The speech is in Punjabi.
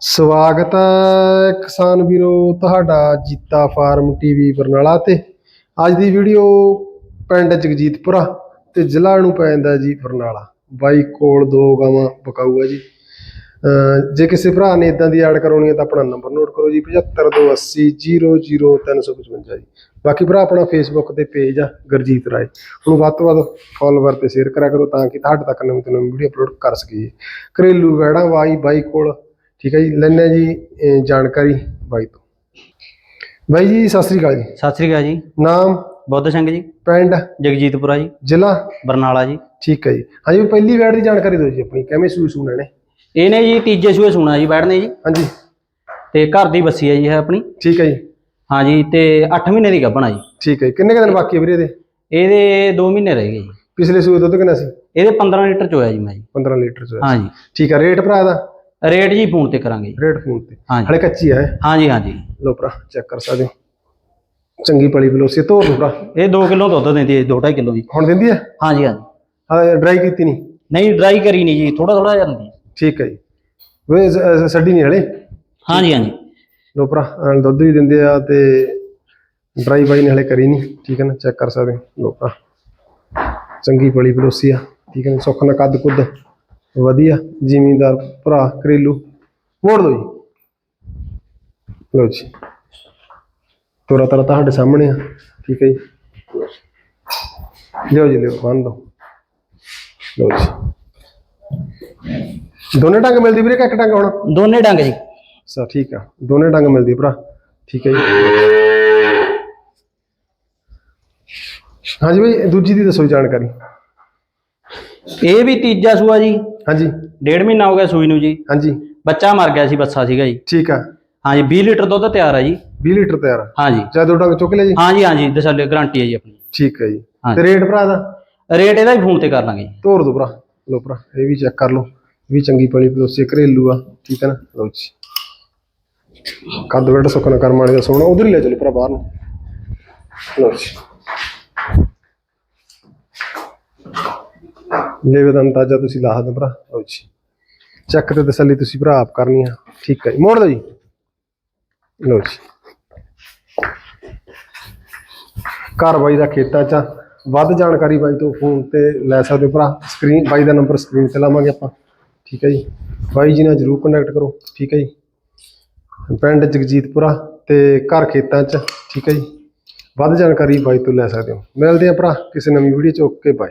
ਸਵਾਗਤ ਹੈ ਕਿਸਾਨ ਵੀਰੋ, ਤੁਹਾਡਾ ਜੀਤਾ ਫਾਰਮ ਟੀਵੀ ਬਰਨਾਲਾ ਤੇ। ਅੱਜ ਦੀ ਵੀਡੀਓ ਪਿੰਡ ਜਗਜੀਤਪੁਰਾ ਤੇ ਜ਼ਿਲ੍ਹਾ ਨੂੰ ਪੈਂਦਾ ਜੀ ਬਰਨਾਲਾ। ਬਾਈ ਕੋਲ ਦੋ ਗਾਵਾਂ ਬਕਾਊ ਆ ਜੀ ਜੇ ਕਿਸੇ ਭਰਾ ਨੇ ਇਦਾਂ ਦੀ ਐਡ ਕਰਾਉਣੀ ਹੈ ਤਾਂ ਆਪਣਾ ਨੰਬਰ ਨੋਟ ਕਰੋ ਜੀ 7528000355 ਜੀ। ਬਾਕੀ ਭਰਾ ਆਪਣਾ ਫੇਸਬੁੱਕ ਤੇ ਪੇਜ ਆ, ਗੁਰਜੀਤ ਰਾਏ। ਉਹਨੂੰ ਵੱਧ ਤੋਂ ਵੱਧ ਫੋਲੋਵਰ ਤੇ ਸ਼ੇਅਰ ਕਰਿਆ ਕਰੋ ਤਾਂ ਕਿ ਤੁਹਾਡੇ ਤੱਕ ਨਵੀਂ ਤੋਂ ਨਵੀਂ ਵੀਡੀਓ ਅਪਲੋਡ ਕਰ ਸਕੀਏ। ਘਰੇਲੂ ਵੈੜਾਂ ਵਾਈ ਬਾਈ ਕੋਲ ਠੀਕ ਹੈ ਜੀ ਲੈਣੇ ਜੀ ਜਾਣਕਾਰੀ ਬਾਈ ਤੋਂ। ਬਾਈ ਜੀ ਸਤਿ ਸ੍ਰੀ ਅਕਾਲ ਜੀ। ਸਤਿ ਸ੍ਰੀ ਅਕਾਲ ਜੀ। ਨਾਮ? ਬੁੱਧ ਸਿੰਘ ਜੀ। ਪਿੰਡ? ਜਗਜੀਤਪੁਰਾ ਜੀ। ਜ਼ਿਲ੍ਹਾ? ਬਰਨਾਲਾ ਜੀ। ਠੀਕ ਹੈ ਜੀ। ਹਾਂਜੀ ਪਹਿਲੀ ਵੈੜ ਦੀ ਜਾਣਕਾਰੀ ਦਿਓ ਜੀ ਆਪਣੀ ਕਿਵੇਂ ਸੂਈ ਸੂਣਾ ਨੇ ਇਹਨੇ ਜੀ ਤੀਜੇ ਸੂਏ ਸੁਣਾ ਜੀ ਬੈਠਨੇ ਜੀ। ਹਾਂਜੀ। ਤੇ ਘਰ ਦੀ ਬੱਸੀ ਹੈ ਜੀ ਇਹ ਆਪਣੀ। ਠੀਕ ਹੈ ਜੀ। ਹਾਂਜੀ ਤੇ 8 ਮਹੀਨੇ ਦੀ ਗੱਭਣਾ ਜੀ। ਠੀਕ ਹੈ ਜੀ। ਕਿੰਨੇ ਕੁ ਦਿਨ ਬਾਕੀ ਹੈ ਵੀਰੇ ਇਹਦੇ? ਇਹਦੇ 2 ਮਹੀਨੇ ਰਹਿ ਗਏ ਜੀ। ਪਿਛਲੇ ਸੂਏ ਦੁੱਧ ਕਿੰਨਾ ਸੀ? ਇਹਦੇ 15 ਲੀਟਰ ਚੋਇਆ ਜੀ ਮੈਂ ਜੀ। 15 ਲੀਟਰ ਚ ਹਾਂਜੀ ਠੀਕ ਹੈ ਰੇਟ ਭਰਾ ਦਾ? ਰੇਟ ਜੀ ਫੋਨ ਤੇ ਕਰਾਂਗੇ ਰੇਟ ਫੋਨ ਤੇ। ਹਾਂਜੀ। ਹਲੇ ਕੱਚੀ ਹੈ ਹਾਂਜੀ ਹਾਂਜੀ। ਲੋ ਭਰਾ ਚੈੱਕ ਕਰ ਸਕਦੇ ਹੋ। ਚੰਗੀ ਪਲੀ ਬਲੋਸੀ ਤੋਰ ਲਓ ਭਰਾ। ਇਹ 2 ਕਿਲੋ ਦੁੱਧ ਦਿੰਦੀ ਹੈ 2.5 ਕਿਲੋ ਜੀ। ਹੁਣ ਦਿੰਦੀ ਹੈ? ਹਾਂਜੀ ਹਾਂਜੀ। ਹਾਂ ਡਰਾਈ ਕੀਤੀ ਨਹੀਂ? ਨਹੀਂ ਡਰਾਈ ਕਰੀ ਨਹੀਂ ਜੀ ਥੋੜਾ ਥੋੜਾ ਜਾਂਦੀ ਠੀਕ ਹੈ ਜੀ। ਵੇ ਸ- ਛੱਡੀ ਨਹੀਂ ਹਲੇ? ਹਾਂਜੀ ਹਾਂਜੀ। ਲੋ ਭਰਾ ਅਹ ਦੁੱਧ ਵੀ ਦਿੰਦੇ ਆ ਤੇ ਡਰਾਈ ਬਾਈ ਨੇ ਹਲੇ ਕਰੀ ਨਹੀਂ। ਠੀਕ ਹੈ ਨਾ ਚੈੱਕ ਕਰ ਸਕਦੇ ਹੋ। ਲੋ ਭਰਾ। ਚੰਗੀ ਪਲੀ ਬਲੋਸੀ ਆ। ਠੀਕ ਹੈ ਨਾ ਸੁੱਖ ਨਾ ਕੱਦ ਕੁੱਦ। ਵਧੀਆ ਜ਼ਿਮੀਂਦਾਰ ਭਰਾ ਘਰੇਲੂ। ਮੋੜ ਦੋ ਜੀ। ਲੋ ਜੀ। ਤੋਰਾ ਤਰਾ ਤੁਹਾਡੇ ਸਾਹਮਣੇ ਆ। ਠੀਕ ਹੈ ਜੀ। ਲਿਓ ਜੀ ਲਿਓ ਬੰਨ ਦੋ। ਲੋ ਜੀ। ਦੋਨੇ ਟੰਗ ਮਿਲਦੀ ਵੀਰੇ ਕਿ ਇੱਕ ਟੰਗ ਹੋਣਾ? ਦੋਨੇ ਡੰਗ ਜੀ। ਸਾ ਠੀਕ ਆ। ਦੋਨੇ ਡੰਗ ਮਿਲਦੀ ਭਰਾ। ਠੀਕ ਹੈ ਜੀ। ਹਾਂਜੀ ਬਈ ਦੂਜੀ ਦੀ ਦੱਸੋ ਜਾਣਕਾਰੀ। ਇਹ ਵੀ ਤੀਜਾ ਸੂਆ ਜੀ। ਹਾਂਜੀ। ਡੇਢ ਮਹੀਨਾ ਹੋ ਗਿਆ ਸੂਈ ਨੂੰ ਜੀ। ਹਾਂਜੀ। ਬੱਚਾ ਮਰ ਗਿਆ ਸੀ ਬੱਸਾ ਸੀਗਾ ਜੀ। ਠੀਕ ਆ। ਹਾਂਜੀ 20 ਲੀਟਰ ਦੁੱਧ ਤਿਆਰ ਹੈ ਜੀ। 20 ਲੀਟਰ ਤਿਆਰ ਆ। ਹਾਂਜੀ ਜਾਂ। ਦੋ ਡੰਗ ਚੁੱਕ ਲਿਆ ਜੀ? ਹਾਂਜੀ ਹਾਂਜੀ ਦਸਾਲੇ ਗਾਰੰਟੀ ਹੈ ਜੀ ਆਪਣੀ। ਠੀਕ ਹੈ ਜੀ। ਤੇ ਰੇਟ ਭਰਾ ਦਾ? ਰੇਟ ਇਹਦਾ ਵੀ ਫੋਨ ਤੇ ਕਰ ਲਾਂਗੇ ਤੋਰ ਦੋ ਭਰਾ। ਲੋ ਭਰਾ ਇਹ ਵੀ ਚੈੱਕ ਕਰ ਲਓ। ਵੀ ਚੰਗੀ ਪਲੀ ਪਲੋਸੀ ਘਰੇਲੂ ਆ। ਠੀਕ ਹੈ ਨਾ? ਲਓ ਜੀ। ਕੱਦ ਵੇੜ ਸੁੱਕਣਾ ਕਰਮ ਵਾਲੇ ਦਾ ਸੋਹਣਾ। ਉਧਰ ਹੀ ਲੈ ਚਲੋ ਭਰਾ ਬਾਹਰ ਨੂੰ। ਲਓ ਜੀ। ਲੈ ਦਾ ਅੰਦਾਜ਼ਾ ਤੁਸੀਂ ਲਾ ਸਕਦੇ ਭਰਾ। ਲਓ ਜੀ। ਚੈੱਕ ਤੇ ਤਸੱਲੀ ਤੁਸੀਂ ਭਰਾ ਆਪ ਕਰਨੀ ਆ। ਠੀਕ ਹੈ ਜੀ। ਮੋੜ ਦਿਓ ਜੀ। ਲਓ ਜੀ। ਘਰ ਬਾਈ ਦਾ ਖੇਤਾਂ 'ਚ ਵੱਧ ਜਾਣਕਾਰੀ ਬਾਈ ਤੋਂ ਫੋਨ ਤੇ ਲੈ ਸਕਦੇ ਹੋ ਭਰਾ। ਸਕਰੀਨ ਬਾਈ ਦਾ ਨੰਬਰ ਸਕਰੀਨ ਤੇ ਲਾਵਾਂਗੇ ਆਪਾਂ। ਠੀਕ ਹੈ ਜੀ। ਬਾਈ ਜੀ ਨਾਲ ਜਰੂਰ ਕੰਟੈਕਟ ਕਰੋ। ਠੀਕ ਹੈ ਜੀ। ਪਿੰਡ ਜਗਜੀਤਪੁਰਾ ਤੇ ਘਰ ਖੇਤਾਂ 'ਚ। ਠੀਕ ਹੈ ਜੀ। ਵੱਧ ਜਾਣਕਾਰੀ ਬਾਈ ਤੋਂ ਲੈ ਸਕਦੇ ਹੋ। ਮਿਲਦੇ ਆ ਭਰਾ ਕਿਸੇ ਨਵੀਂ ਵੀਡੀਓ 'ਚ। Okay bye.